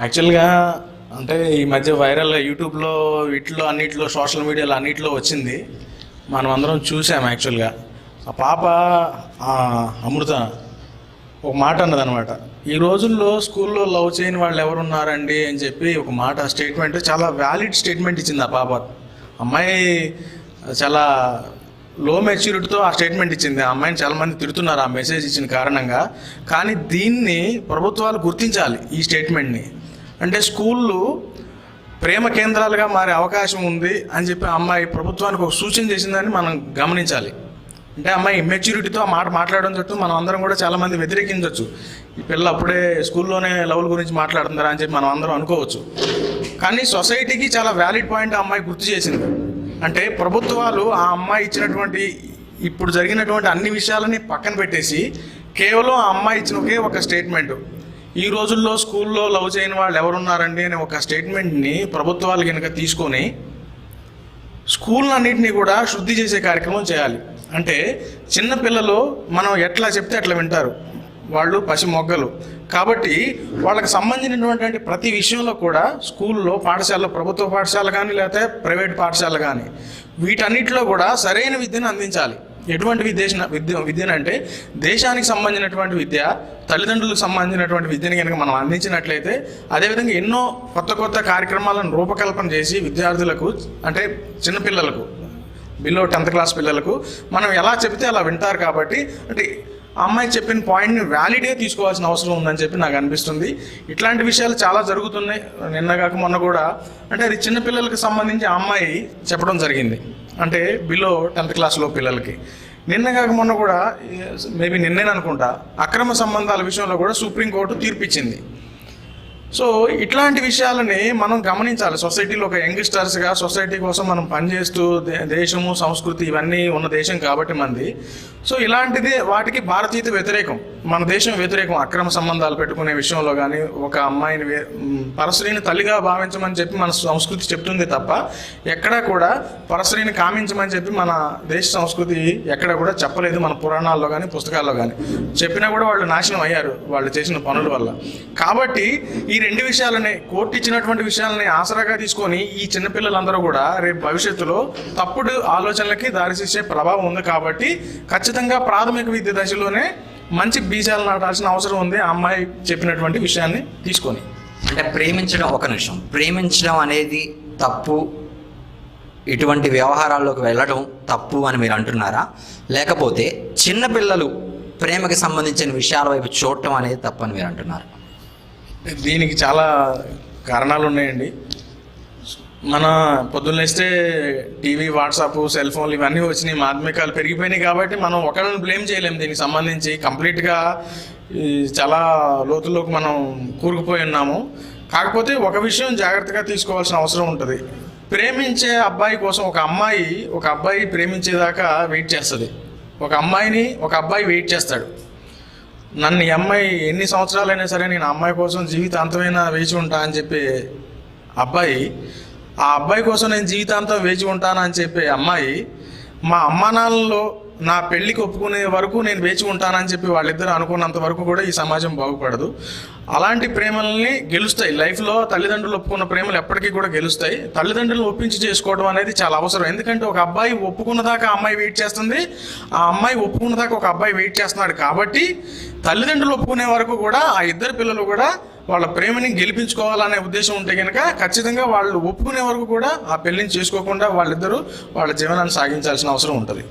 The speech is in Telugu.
యాక్చువల్గా అంటే ఈ మధ్య వైరల్ యూట్యూబ్లో వీటిలో అన్నిట్లో సోషల్ మీడియాలో అన్నిట్లో వచ్చింది. మనం అందరం చూసాం యాక్చువల్గా ఆ పాప అమృత ఒక మాట అన్నదనమాట ఈ రోజుల్లో స్కూల్లో లవ్ చేయని వాళ్ళు ఎవరు ఉన్నారండి అని చెప్పి ఒక మాట స్టేట్మెంట్ చాలా వ్యాలిడ్ స్టేట్మెంట్ ఇచ్చింది ఆ పాప. అమ్మాయి చాలా లో మెచ్యూరిటీతో ఆ స్టేట్మెంట్ ఇచ్చింది. ఆ అమ్మాయిని చాలా మంది తిడుతున్నారు ఆ మెసేజ్ ఇచ్చిన కారణంగా. కానీ దీన్ని ప్రభుత్వాలు గుర్తించాలి ఈ స్టేట్మెంట్ని అంటే స్కూళ్ళు ప్రేమ కేంద్రాలుగా మారే అవకాశం ఉంది అని చెప్పి అమ్మాయి ప్రభుత్వానికి ఒక సూచన చేసిందని మనం గమనించాలి. అంటే అమ్మాయి మెచ్యూరిటీతో ఆ మాట మాట్లాడడం చుట్టూ మనం అందరం కూడా చాలామంది వ్యతిరేకించవచ్చు. ఈ పిల్ల అప్పుడే స్కూల్లోనే లవ్ల గురించి మాట్లాడుతున్నారా అని చెప్పి మనం అందరం అనుకోవచ్చు. కానీ సొసైటీకి చాలా వ్యాలిడ్ పాయింట్ ఆ అమ్మాయి గుర్తు చేసింది. అంటే ప్రభుత్వాలు ఆ అమ్మాయి ఇచ్చినటువంటి ఇప్పుడు జరిగినటువంటి అన్ని విషయాలని పక్కన పెట్టేసి కేవలం ఆ అమ్మాయి ఇచ్చిన ఒకే ఒక స్టేట్మెంట్. ఈ రోజుల్లో స్కూల్లో లవ్ చేయని వాళ్ళు ఎవరున్నారండి అనే ఒక స్టేట్మెంట్ని ప్రభుత్వాలు కనుక తీసుకొని స్కూళ్ళన్నింటినీ కూడా శుద్ధి చేసే కార్యక్రమం చేయాలి. అంటే చిన్నపిల్లలు మనం ఎట్లా చెప్తే అట్లా వింటారు. వాళ్ళు పసి మొగ్గలు. కాబట్టి వాళ్ళకి సంబంధించినటువంటి ప్రతి విషయంలో కూడా స్కూల్లో పాఠశాలలో ప్రభుత్వ పాఠశాల కానీ లేకపోతే ప్రైవేట్ పాఠశాల కానీ వీటన్నిటిలో కూడా సరైన విద్యను అందించాలి. ఎటువంటి విద్య విద్య విద్యనంటే దేశానికి సంబంధించినటువంటి విద్య తల్లిదండ్రులకు సంబంధించినటువంటి విద్యను కనుక మనం అందించినట్లయితే అదేవిధంగా ఎన్నో కొత్త కొత్త కార్యక్రమాలను రూపకల్పన చేసి విద్యార్థులకు అంటే చిన్నపిల్లలకు బిలో టెన్త్ క్లాస్ పిల్లలకు మనం ఎలా చెప్తే అలా వింటారు కాబట్టి అంటే అమ్మాయి చెప్పిన పాయింట్ని వ్యాలిడే తీసుకోవాల్సిన అవసరం ఉందని చెప్పి నాకు అనిపిస్తుంది. ఇట్లాంటి విషయాలు చాలా జరుగుతున్నాయి. నిన్న కాక మొన్న కూడా అంటే అది చిన్నపిల్లలకు సంబంధించి ఆ అమ్మాయి చెప్పడం జరిగింది. అంటే బిలో టెన్త్ క్లాస్లో పిల్లలకి. నిన్న కాక మొన్న కూడా మేబీ నిన్నే అనుకుంటా అక్రమ సంబంధాల విషయంలో కూడా సుప్రీంకోర్టు తీర్పిచ్చింది. సో ఇట్లాంటి విషయాలని మనం గమనించాలి. సొసైటీలో ఒక యంగ్స్టర్స్గా సొసైటీ కోసం మనం పనిచేస్తూ దేశము సంస్కృతి ఇవన్నీ ఉన్న దేశం కాబట్టి మంది. సో ఇలాంటిది వాటికి భారతీయత వ్యతిరేకం. మన దేశం వ్యతిరేకం అక్రమ సంబంధాలు పెట్టుకునే విషయంలో కానీ ఒక అమ్మాయిని పరశ్రీని తల్లిగా భావించమని చెప్పి మన సంస్కృతి చెప్తుంది తప్ప ఎక్కడా కూడా పరశ్రీని కామించమని చెప్పి మన దేశ సంస్కృతి ఎక్కడ కూడా చెప్పలేదు మన పురాణాల్లో కానీ పుస్తకాల్లో కానీ చెప్పినా కూడా వాళ్ళు నాశనం అయ్యారు వాళ్ళు చేసిన పనుల వల్ల. కాబట్టి ఈ రెండు విషయాలని కోర్టు ఇచ్చినటువంటి విషయాలని ఆసరాగా తీసుకొని ఈ చిన్నపిల్లలందరూ కూడా రేపు భవిష్యత్తులో తప్పుడు ఆలోచనలకి దారితీసే ప్రభావం ఉంది కాబట్టి ఖచ్చితంగా ప్రాథమిక విద్య దశలోనే మంచి బీజాలు నాటాల్సిన అవసరం ఉంది. ఆ అమ్మాయి చెప్పినటువంటి విషయాన్ని తీసుకొని. అంటే ప్రేమించడం ఒక నిమిషం. ప్రేమించడం అనేది తప్పు. ఇటువంటి వ్యవహారాల్లోకి వెళ్ళడం తప్పు అని మీరు అంటున్నారా? లేకపోతే చిన్నపిల్లలు ప్రేమకి సంబంధించిన విషయాల వైపు చూడటం అనేది తప్పు అని మీరు అంటున్నారు? దీనికి చాలా కారణాలు ఉన్నాయండి. మన పొద్దున్నేస్తే టీవీ వాట్సాప్ సెల్ ఫోన్లు ఇవన్నీ వచ్చినాయి. మాధ్యమికాలు పెరిగిపోయినాయి కాబట్టి మనం ఒకళ్ళని బ్లేమ్ చేయలేము దీనికి సంబంధించి కంప్లీట్గా చాలా లోతుల్లోకి మనం కూరుకుపోయి ఉన్నాము. కాకపోతే ఒక విషయం జాగ్రత్తగా తీసుకోవాల్సిన అవసరం ఉంటుంది. ప్రేమించే అబ్బాయి కోసం ఒక అమ్మాయి ఒక అబ్బాయి ప్రేమించేదాకా వెయిట్ చేస్తుంది. ఒక అమ్మాయిని ఒక అబ్బాయి వెయిట్ చేస్తాడు. నన్ను ఈ అమ్మాయి ఎన్ని సంవత్సరాలైనా సరే నేను అమ్మాయి కోసం జీవితాంతమైనా వేచి ఉంటా అని చెప్పి అబ్బాయి ఆ అబ్బాయి కోసం నేను జీవితాంతం వేచి ఉంటానని చెప్పే అమ్మాయి మా అమ్మానాన్నలో నా పెళ్ళికి ఒప్పుకునే వరకు నేను వేచి ఉంటానని చెప్పి వాళ్ళిద్దరూ అనుకున్నంత వరకు కూడా ఈ సమాజం బాగుపడదు. అలాంటి ప్రేమల్ని గెలుస్తాయి. లైఫ్లో తల్లిదండ్రులు ఒప్పుకున్న ప్రేమలు ఎప్పటికీ కూడా గెలుస్తాయి. తల్లిదండ్రులను ఒప్పించి చేసుకోవడం అనేది చాలా అవసరం. ఎందుకంటే ఒక అబ్బాయి ఒప్పుకున్న దాకా అమ్మాయి వెయిట్ చేస్తుంది. ఆ అమ్మాయి ఒప్పుకున్న దాకా ఒక అబ్బాయి వెయిట్ చేస్తున్నాడు కాబట్టి తల్లిదండ్రులు ఒప్పుకునే వరకు కూడా ఆ ఇద్దరు పిల్లలు కూడా వాళ్ళ ప్రేమని గెలిపించుకోవాలనే ఉద్దేశం ఉంటే కనుక ఖచ్చితంగా వాళ్ళు ఒప్పుకునే వరకు కూడా ఆ పెళ్ళిని చేసుకోకుండా వాళ్ళిద్దరూ వాళ్ళ జీవనాన్ని సాగించాల్సిన అవసరం ఉంటుంది.